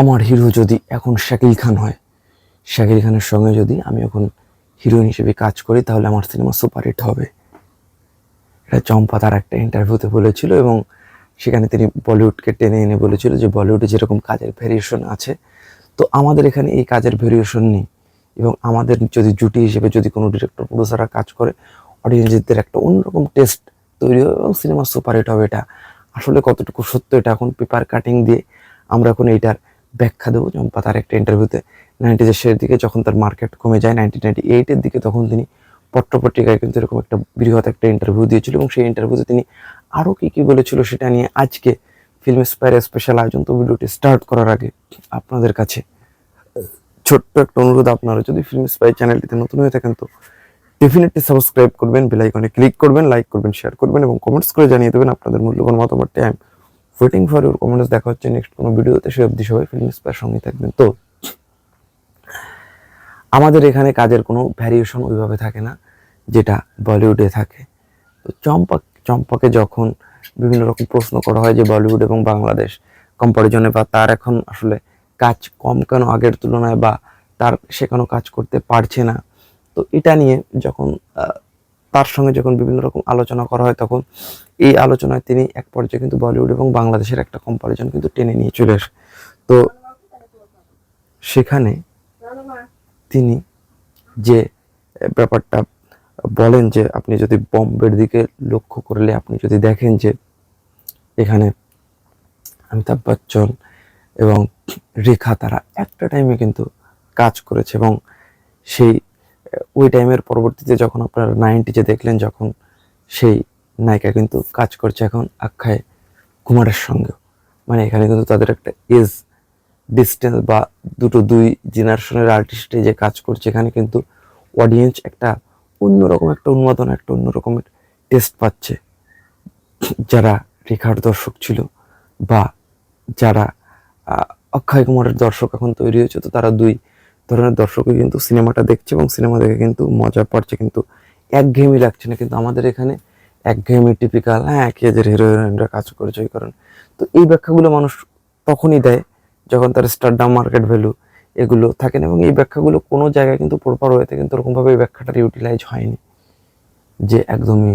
আমার হিরো যদি এখন শাকিল খান হয়, শাকিল খানের সঙ্গে যদি আমি এখন হিরোইন হিসেবে কাজ করি, তাহলে আমার সিনেমা সুপারহিট হবে। এটা চম্পা তার একটা ইন্টারভিউতে বলেছিল এবং সেখানে তিনি বলিউডকে টেনে এনে বলেছিল যে বলিউডে যেরকম কাজের ভেরিয়েশন আছে, তো আমাদের এখানে এই কাজের ভেরিয়েশন নেই। এবং আমাদের যদি জুটি হিসেবে যদি কোনো ডিরেক্টর প্রডিউসাররা কাজ করে অডিয়েন্সদের একটা অন্যরকম টেস্ট তৈরি হবে এবং সিনেমা সুপারহিট হবে এটা। আসলে কতটুকু সত্য, এটা এখন পেপার কাটিং দিয়ে আমরা এখন এইটার ব্যাখ্যা দেবো। চম্পা তার একটা ইন্টারভিউতে নাইনটিজের শেষের দিকে যখন তার মার্কেট কমে যায় নাইনটিন নাইনটি এইটের দিকে তখন তিনি পত্রপত্রিকায় কিন্তু এরকম একটা বৃহৎ একটা ইন্টারভিউ দিয়েছিল এবং সেই ইন্টারভিউতে তিনি আরও কী কী বলেছিল সেটা নিয়ে আজকে ফিল্ম স্পায়ারের স্পেশাল আয়োজন তো ভিডিওটি স্টার্ট করার আগে আপনাদের কাছে ছোট্ট একটা অনুরোধ, আপনারা যদি ফিল্ম স্পাই চ্যানেলটিতে নতুন হয়ে থাকেন তো ডেফিনেটলি সাবস্ক্রাইব করবেন বেল আইকনে ক্লিক করবেন লাইক করবেন শেয়ার করবেন এবং কমেন্টস করে জানিয়ে দেবেন আপনাদের মূল্যবান মতামতটি। I am waiting for your comments দেখা হচ্ছে নেক্সট কোনো ভিডিওতে সে অবধি সবাই ফিল্ম স্পায়ের সঙ্গে থাকবেন। তো, আমাদের এখানে কাজের কোনো ভ্যারিয়েশন ওইভাবে থাকে না, যেটা বলিউডে থাকে। তো চম্পা চম্পাকে যখন বিভিন্ন রকম প্রশ্ন করা হয় যে বলিউড এবং বাংলাদেশ কম্পারিজনে বা তার এখন আসলে কাজ কম কেন আগের তুলনায় বা তার সে কোনো কাজ করতে পারছে না, তো এটা নিয়ে যখন তার সঙ্গে যখন বিভিন্ন রকম আলোচনা করা হয় তখন এই আলোচনায় তিনি এক পর্যায়ে কিন্তু বলিউড এবং বাংলাদেশের একটা কম্পারিজন কিন্তু টেনে নিয়ে চলে আসে। তো সেখানে তিনি যে ব্যাপারটা বলেন যে আপনি যদি বম্বের দিকে লক্ষ্য করলে আপনি যদি দেখেন যে এখানে অমিতাভ বচ্চন এবং রেখা তারা একটা টাইমে কিন্তু কাজ করেছে এবং সেই ওই টাইমের পরবর্তীতে যখন আপনারা নাইনটিতে দেখলেন, যখন সেই নায়িকা কিন্তু কাজ করছে এখন আখ্যায় কুমারের সঙ্গেও। মানে এখানে কিন্তু তাদের একটা এজ ডিস্টেন্স বা দুটো দুই জেনারেশনের আর্টিস্টে যে কাজ করছে, এখানে কিন্তু অডিয়েন্স একটা অন্যরকম একটা উন্মাদন, একটা অন্য রকমের টেস্ট পাচ্ছে। যারা রেখার দর্শক ছিল বা যারা অক্ষয় কুমারের দর্শক এখন তৈরি হয়েছে, তো তারা দুই ধরনের দর্শকই কিন্তু সিনেমাটা দেখছে এবং সিনেমা দেখে কিন্তু মজা পাচ্ছে। কিন্তু একঘেয়েমি লাগছে না। কিন্তু আমাদের এখানে একঘেয়েমি টিপিক্যাল হ্যাঁ এক এজের হিরো হিরোইনরা কাজ করেছে ওই কারণে। তো এই ব্যাখ্যাগুলো মানুষ তখনই দেয় যখন তার স্টারডাম মার্কেট ভ্যালু এগুলো থাকে না। এবং এই ব্যাখ্যাগুলো কোনো জায়গায় কিন্তু প্রপার হয়েতে কিন্তু ওরকমভাবে এই ব্যাখ্যাটা ইউটিলাইজ হয়নি। যে একদমই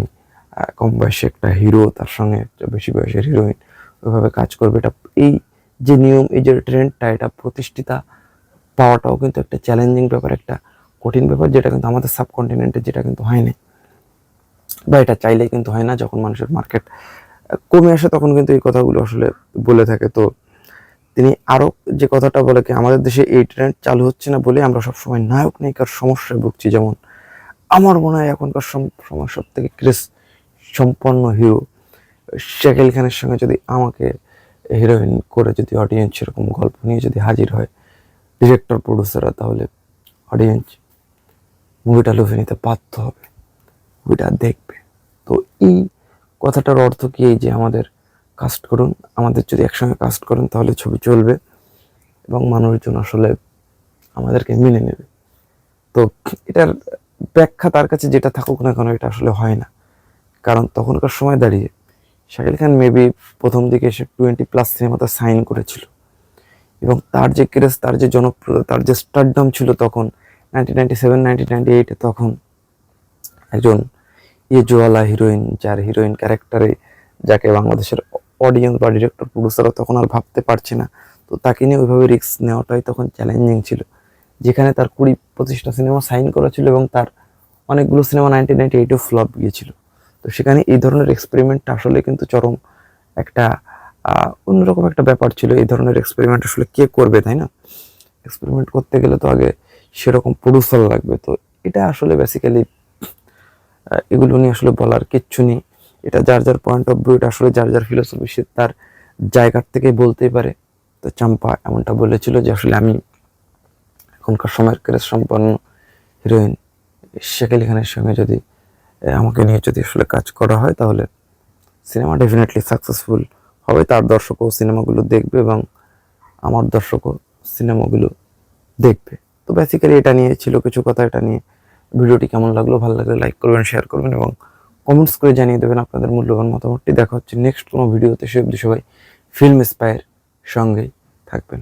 কম বয়সী একটা হিরো তার সঙ্গে একটা বেশি বয়সের হিরোইন ওইভাবে কাজ করবে। এটা এই যে নিয়ম, এই যে ট্রেন্ডটা এটা প্রতিষ্ঠিতা পাওয়াটাও কিন্তু একটা চ্যালেঞ্জিং ব্যাপার, একটা কঠিন ব্যাপার যেটা কিন্তু আমাদের সাবকন্টিনেন্টে যেটা কিন্তু হয়নি। বা এটা চাইলেই কিন্তু হয় না যখন মানুষের মার্কেট কমে আসে তখন কিন্তু এই কথাগুলো আসলে বলে থাকে। তো তিনি আরও যে কথাটা বলে কি, আমাদের দেশে এই ট্রেন্ড চালু হচ্ছে না বলে আমরা সবসময় নায়ক নায়িকার সমস্যায় ভুগছি। যেমন আমার মনে হয় এখনকার সময় সব থেকে ক্রেস সম্পন্ন হিরো শাকিল খানের সঙ্গে যদি আমাকে হিরোইন করে যদি অডিয়েন্স এরকম গল্প নিয়ে যদি হাজির হয় ডিরেক্টর প্রডিউসাররা তাহলে অডিয়েন্স মুভিটা লুফে নিতে বাধ্য হবে। মুভিটা দেখবে। তো এই কথাটার অর্থ কি? এই যে আমাদের কাস্ট করুন, আমাদের যদি একসঙ্গে কাস্ট করেন তাহলে ছবি চলবে এবং মানুষজন আসলে আমাদেরকে মেনে নেবে। তো এটার ব্যাখ্যা তার কাছে যেটা থাকুক না কেন এটা আসলে হয় না। কারণ তখনকার সময় দাঁড়িয়ে শাকিল খান মেবি প্রথম দিকে এসে টোয়েন্টি প্লাস সিনেমাতে সাইন করেছিল। এবং তার যে ক্রেজ, তার যে জনপ্রিয়তা, তার যে স্টারডাম ছিল তখন নাইনটিন নাইনটি সেভেন নাইনটি এইটে তখন একজন ইয়ে জোয়ালা হিরোইন যার হিরোইন ক্যারেক্টারে যাকে বাংলাদেশের অডিয়েন্স বা ডিরেক্টর প্রডিউসাররা তখন আর ভাবতে পারছে না, তো তাকে নিয়ে ওইভাবে রিস্ক নেওয়াটাই তখন চ্যালেঞ্জিং ছিল। যেখানে তার কুড়ি পঁচিশটা সিনেমা সাইন করা ছিল এবং তার অনেকগুলো সিনেমা নাইনটিন নাইনটি এইটেও ফ্লপ গিয়েছিল। তো সেখানে এই ধরনের এক্সপেরিমেন্টটা আসলে কিন্তু চরম একটা অন্যরকম একটা ব্যাপার ছিল। এই ধরনের এক্সপেরিমেন্ট আসলে কে করবে, তাই না? এক্সপেরিমেন্ট করতে গেলে তো আগে সেরকম প্রডিউসার লাগবে। তো এটা আসলে বেসিক্যালি এগুলো নিয়ে আসলে বলার কিচ্ছু নেই। এটা যার যার পয়েন্ট অফ ভিউ এটা আসলে যার যার ফিলোসফি সে তার জায়গার থেকে বলতেই পারে। তো চাম্পা এমনটা বলেছিল যে আসলে আমি এখনকার সময়ের ক্রেজ সম্পন্ন হিরোইন শেখ আলী খানের সঙ্গে যদি আমাকে নিয়ে যদি আসলে কাজ করা হয়, তাহলে সিনেমা ডেফিনেটলি সাকসেসফুল হবে। তার দর্শকও সিনেমাগুলো দেখবে এবং আমার দর্শকও সিনেমাগুলো দেখবে। তো বেসিক্যালি এটা নিয়ে ছিল কিছু কথা, এটা নিয়ে ভিডিওটি কেমন লাগল? ভালো লাগলে লাইক করবেন শেয়ার করবেন এবং কমেন্টস করে জানিয়ে দেবেন আপনাদের মূল্যবান মতামতটি। দেখা হচ্ছে নেক্সট কোনো ভিডিওতে। সে অবধি সবাই ফিল্ম স্পায়ের সঙ্গেই থাকবেন।